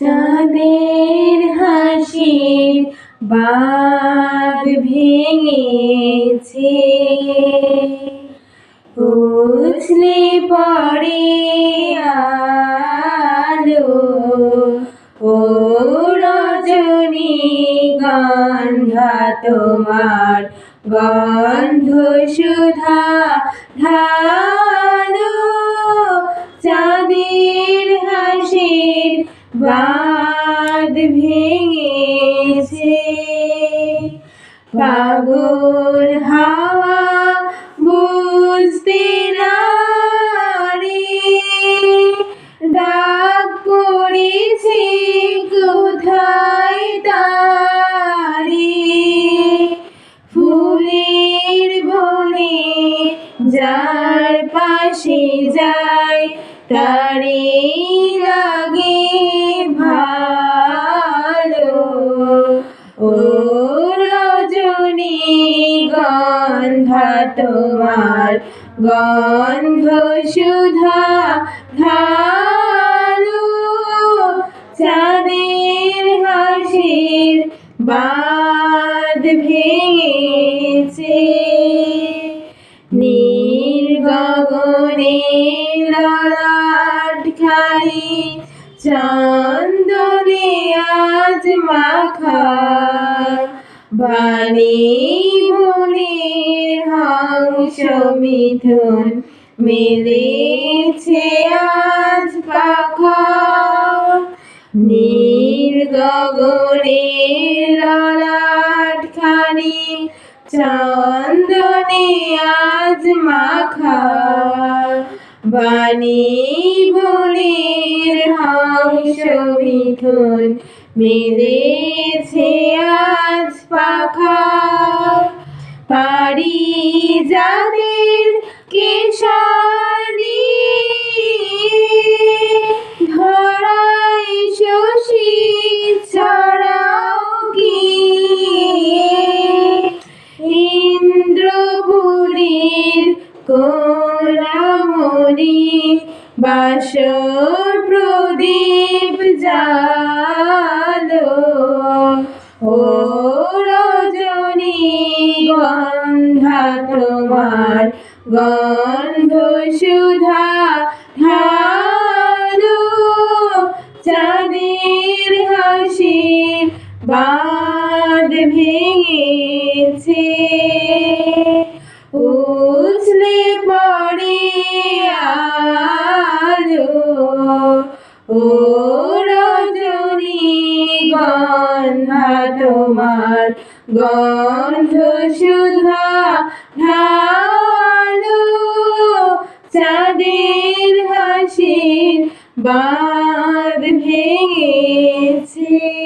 চাঁদের হাসির বাদ ভেঙেছে। উছলে পড়ে আলো ও রজনী গন্ধা তোমার গন্ধ সুধা ঢালো বাদ ভেঙেছে। পাগল হাওয়া বুঝতে না ডাক পড়েছে কোথায় তারে। ফুলের বনে যার পাশে যায়, তারে লাগে ভালো। ও রজনী গন্ধা তোমার গন্ধ সুধা ঢালো চাঁদের হাসির বাদ ভেঙেছে। নীল গগনে ললাট খালি চন্দনে আজ মাখা বাণী মনের হংস মিথুন মেলেছে আজ পাখা নীল গগনে ললাট খানি আজ মাখা বাণী বনের মিথুন মেলেছে আজ পাখা। পারি যাদের কেশানি। ধরাই শশী ছড়াও কি? ইন্দ্রপুরীর কোলামণি বাসর প্রদীপ জালো ও রজনী গন্ধা তোমার গন্ধ সুধা ঢালো চাঁদের হাসির বাদ ভেঙেছে। ও রজনী গন্ধা তোমার গন্ধ সুধা ঢালো। চাঁদের হাসির বাঁধ ভেঙেছে।